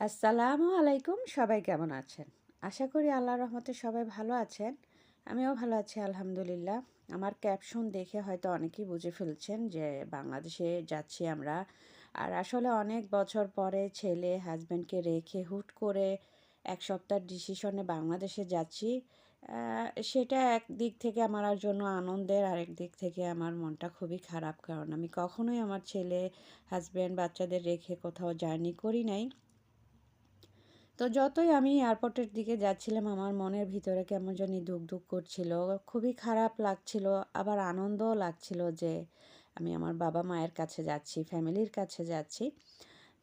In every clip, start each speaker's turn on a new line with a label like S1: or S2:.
S1: আসসালামু আলাইকুম, সবাই কেমন আছেন? আশা করি আল্লাহর রহমতে সবাই ভালো আছেন। আমিও ভালো আছি, আলহামদুলিল্লাহ। আমার ক্যাপশন দেখে হয়তো অনেকেই বুঝে ফেলছেন যে বাংলাদেশে যাচ্ছি আমরা। আর আসলে অনেক বছর পরে ছেলে হাজব্যান্ডকে রেখে হুট করে এক সপ্তাহ ডিসিশনে বাংলাদেশে যাচ্ছি সেটা এক দিক থেকে আমার জন্য আনন্দের, আরেক দিক থেকে আমার মনটা খুবই খারাপ। কারণ আমি কখনোই আমার ছেলে হাজব্যান্ড বাচ্চাদের রেখে কোথাও জার্নি করি নাই। তো যতই আমি এয়ারপোর্টের দিকে যাচ্ছিলাম, আমার মনের ভিতরে কেমন জানি দুঃখ দুঃখ করছিল। খুবই খারাপ লাগছিল, আবার আনন্দও লাগছিল যে আমি আমার বাবা মায়ের কাছে যাচ্ছি ফ্যামিলির কাছে যাচ্ছি।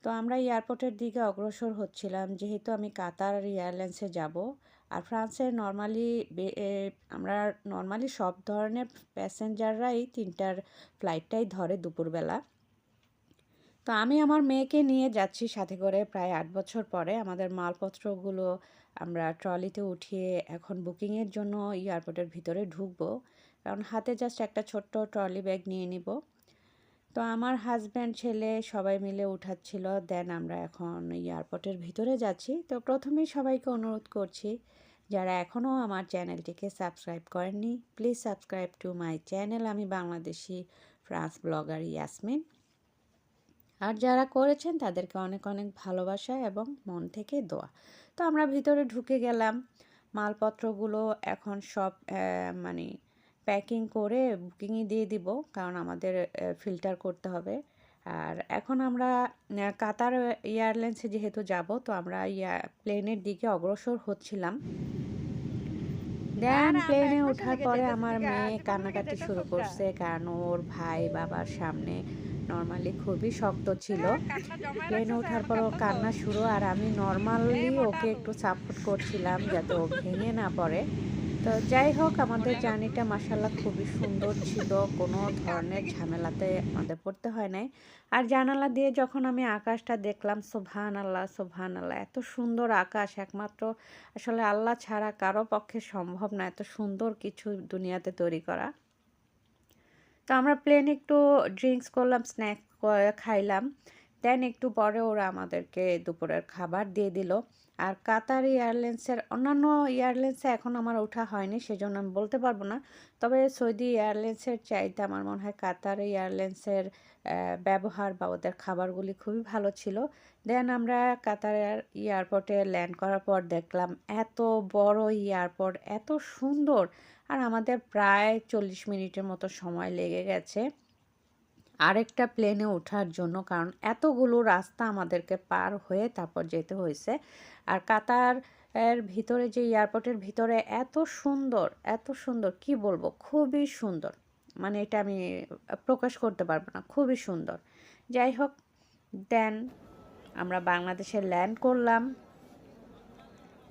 S1: তো আমরা এয়ারপোর্টের দিকে অগ্রসর হচ্ছিলাম, যেহেতু আমি কাতার এয়ারলাইন্সে যাব। আর ফ্রান্সের নর্মালি আমরা নর্মালি সব ধরনের প্যাসেঞ্জাররাই তিনটার ফ্লাইটটাই ধরে দুপুরবেলা। তো আমি আমার মেয়েকে নিয়ে যাচ্ছি সাথে করে প্রায় আট বছর পরে। আমাদের মালপত্রগুলো আমরা ট্রলিতে উঠিয়ে এখন বুকিংয়ের জন্য এয়ারপোর্টের ভিতরে ঢুকবো। কারণ হাতে জাস্ট একটা ছোট্ট ট্রলি ব্যাগ নিয়ে নিব। তো আমার হাজব্যান্ড ছেলে সবাই মিলে উঠাচ্ছিল। দেন আমরা এখন এয়ারপোর্টের ভিতরে যাচ্ছি। তো প্রথমেই সবাইকে অনুরোধ করছি, যারা এখনও আমার চ্যানেলটিকে সাবস্ক্রাইব করেননি please subscribe to my channel আমি বাংলাদেশি, ফ্রান্স ব্লগার ইয়াসমিন। আর যারা করেছেন তাদেরকে অনেক অনেক ভালোবাসা এবং মন থেকে দোয়া। তো আমরা ভিতরে ঢুকে গেলাম। মালপত্রগুলো এখন সব মানে প্যাকিং করে বুকিংই দিয়ে দিব কারণ আমাদের ফিল্টার করতে হবে। আর এখন আমরা কাতার এয়ারলাইন্সে যেহেতু যাব তো আমরা ইয়া প্লেনের দিকে অগ্রসর হচ্ছিলাম। দেন প্লেনে ওঠার পরে আমার মেয়ে কান্নাকাটি শুরু করছে কারণ ওর ভাই বাবার সামনে নর্মালি খুবই শক্ত ছিল। প্লেনে ওঠার পর ও কান্না শুরু আর আমি নর্মালি ওকে একটু সাপোর্ট করছিলাম যাতে ও ভেঙে না পড়ে। তো যাই হোক আমাদের জার্নিটা মাসাল্লাহ খুবই সুন্দর ছিল। কোনো ধরনের ঝামেলাতে আমাদের পড়তে হয় নাই। আর জানালা দিয়ে যখন আমি আকাশটা দেখলাম সোভান আল্লাহ সোভান আল্লাহ এত সুন্দর আকাশ। একমাত্র আসলে আল্লাহ ছাড়া কারও পক্ষে সম্ভব না এত সুন্দর কিছু দুনিয়াতে তৈরি করা। তো আমরা প্লেন একটু ড্রিঙ্কস করলাম স্ন্যাক খাইলাম। দেন একটু পরে ওরা আমাদেরকে দুপুরের খাবার দিয়ে দিল। আর কাতার এয়ারলাইন্সের অন্যান্য এয়ারলাইন্সে এখন আমার ওঠা হয়নি, সেজন্য আমি বলতে পারব না। তবে সৌদি এয়ারলাইন্সের চাইতে আমার মনে হয় কাতার এয়ারলাইন্সের ব্যবহার বা ওদের খাবারগুলি খুবই ভালো ছিল। দেন আমরা কাতার এয়ারপোর্টে ল্যান্ড করার পর দেখলাম এত বড় এয়ারপোর্ট, এত সুন্দর। আর আমাদের প্রায় চল্লিশ মিনিটের মতো সময় লেগে গেছে। আরেকটা প্লেনে ওঠার জন্য, কারণ এতগুলো রাস্তা আমাদেরকে পার হয়ে তারপর যেতে হয়েছে। আর কাতার এর ভিতরে যে এয়ারপোর্টের ভিতরে এত সুন্দর এত সুন্দর, কি বলব, খুবই সুন্দর। মানে এটা আমি প্রকাশ করতে পারব না, খুবই সুন্দর। যাই হোক দেন আমরা বাংলাদেশে ল্যান্ড করলাম।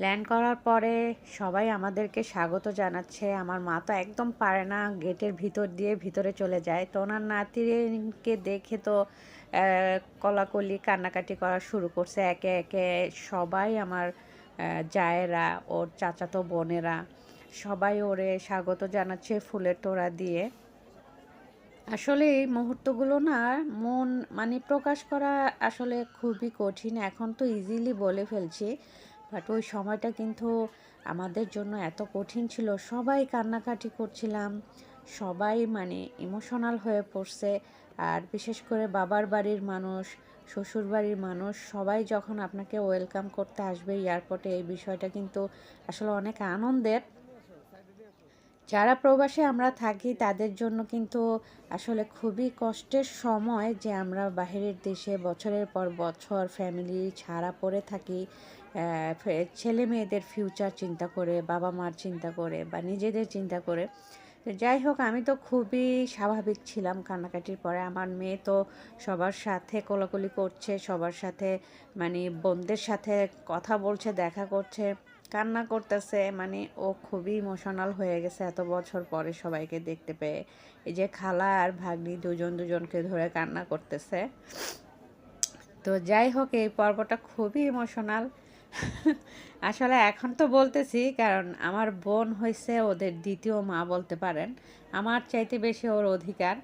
S1: ল্যান্ড করার পরে সবাই আমাদেরকে স্বাগত জানাচ্ছে। আমার মা তো একদম পারে না গেটের ভিতর দিয়ে ভিতরে চলে যায়। তো ওনার নাতিকে দেখে তো কলাকলি, কান্নাকাটি করা শুরু করছে। একে একে সবাই আমার জায়েরা, ওর চাচাতো বোনেরা, সবাই ওরে স্বাগত জানাচ্ছে ফুলের তোড়া দিয়ে। আসলে এই মুহূর্তগুলো না মন মানে প্রকাশ করা আসলে খুবই কঠিন। এখন তো ইজিলি বলে ফেলছি। বাট ওই সময়টা কিন্তু আমাদের জন্য এত কঠিন ছিল। সবাই কান্নাকাটি করছিলাম। সবাই মানে ইমোশনাল হয়ে পড়ছে। আর বিশেষ করে বাবার বাড়ির মানুষ শ্বশুর বাড়ির মানুষ, সবাই যখন আপনাকে ওয়েলকাম করতে আসবে এয়ারপোর্টে এই বিষয়টা কিন্তু আসলে অনেক আনন্দের। যারা প্রবাসে আমরা থাকি, তাদের জন্য কিন্তু আসলে খুবই কষ্টের সময় যে আমরা বাহিরের দেশে বছরের পর বছর ফ্যামিলি ছাড়া পড়ে থাকি। ছেলে মেয়েদের ফিউচার চিন্তা করে, বাবা মার চিন্তা করে বা নিজেদের চিন্তা করে। যাই হোক, আমি তো খুবই স্বাভাবিক ছিলাম কান্নাকাটির পরে। আমার মেয়ে তো সবার সাথে কোলাকুলি করছে, সবার সাথে মানে বোনদের সাথে কথা বলছে, দেখা করছে, কান্না করতেছে। মানে ও খুবই ইমোশনাল হয়ে গেছে এত বছর পরে সবাইকে দেখতে পেয়ে। এই যে খালা আর ভাগ্নি দুজন দুজনকে ধরে কান্না করতেছে। তো যাই হোক, এই পর্বটা খুবই ইমোশনাল আসলে এখন তো বলতেছি, কারণ আমার বোন হয়েছে ওদের দ্বিতীয় মা বলতে পারেন। আমার চাইতে বেশি ওর অধিকার।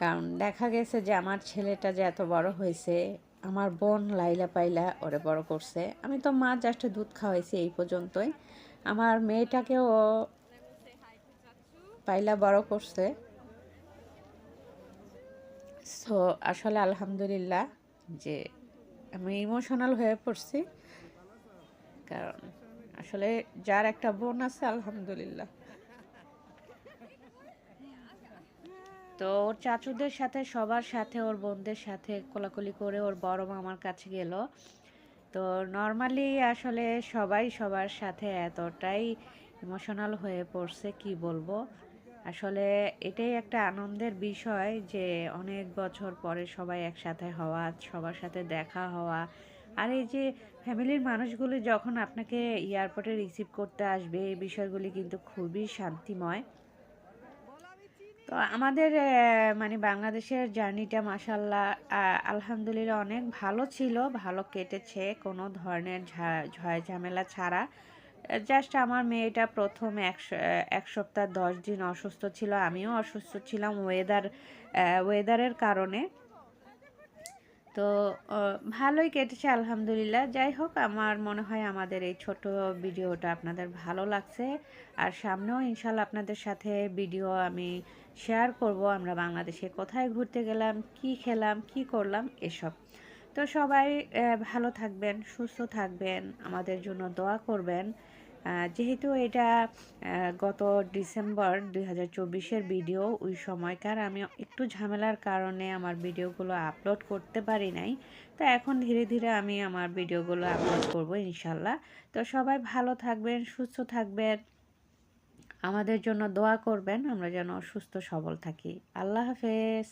S1: কারণ দেখা গেছে যে আমার ছেলেটা যে এত বড় হয়েছে আমার বোন লাইলা পাইলা ওরে বড় করছে। আমি তো মা জাস্ট দুধ খাওয়াইছি এই পর্যন্তই। আমার মেয়েটাকেও ও পাইলা বড় করছে। সো আসলে আলহামদুলিল্লাহ যে আমি ইমোশনাল হয়ে পড়ছি। কারণ আসলে যার একটা বোন আছে, আলহামদুলিল্লাহ। তো ওর চাচুদের সাথে, সবার সাথে, ওর বোনদের সাথে কোলাকুলি করে ওর বড় মামার কাছে গেল। তো নর্মালি আসলে সবাই সবার সাথে এতটাই ইমোশনাল হয়ে পড়ছে, কি বলব? আসলে এটাই একটা আনন্দের বিষয় যে অনেক বছর পরে সবাই একসাথে হওয়া, সবার সাথে দেখা হওয়া আর এই যে ফ্যামিলির মানুষগুলো যখন আপনাকে এয়ারপোর্টে রিসিভ করতে আসবে, এই বিষয়গুলি কিন্তু খুবই শান্তিময়। তো আমাদের মানে বাংলাদেশের জার্নিটা মাসাল্লাহ আলহামদুলিল্লাহ অনেক ভালো ছিল, ভালো কেটেছে, কোনো ধরনের ঝয় ঝামেলা ছাড়া। জাস্ট আমার মেয়েটা প্রথম এক সপ্তাহ দশ দিন অসুস্থ ছিল, আমিও অসুস্থ ছিলাম ওয়েদার ওয়েদারের কারণে। তো ভালোই কেটেছে, আলহামদুলিল্লাহ। যাই হোক, আমার মনে হয় আমাদের এই ছোট ভিডিওটা আপনাদের ভালো লাগছে। আর সামনেও ইনশাল্লাহ আপনাদের সাথে ভিডিও আমি শেয়ার করব, আমরা বাংলাদেশে কোথায় ঘুরতে গেলাম, কি খেলাম, কি করলাম, এসব। তো সবাই ভালো থাকবেন, সুস্থ থাকবেন, আমাদের জন্য দোয়া করবেন। যেহেতু এটা গত ডিসেম্বর দুই হাজার ভিডিও ওই সময়কার আমি একটু ঝামেলার কারণে আমার ভিডিওগুলো আপলোড করতে পারি নাই। তো এখন ধীরে ধীরে আমি আমার ভিডিওগুলো আপলোড করব ইনশাল্লাহ। তো সবাই ভালো থাকবেন, সুস্থ থাকবেন। আমাদের জন্য দোয়া করবেন, আমরা যেন সুস্থ সবল থাকি। আল্লাহ হাফেজ।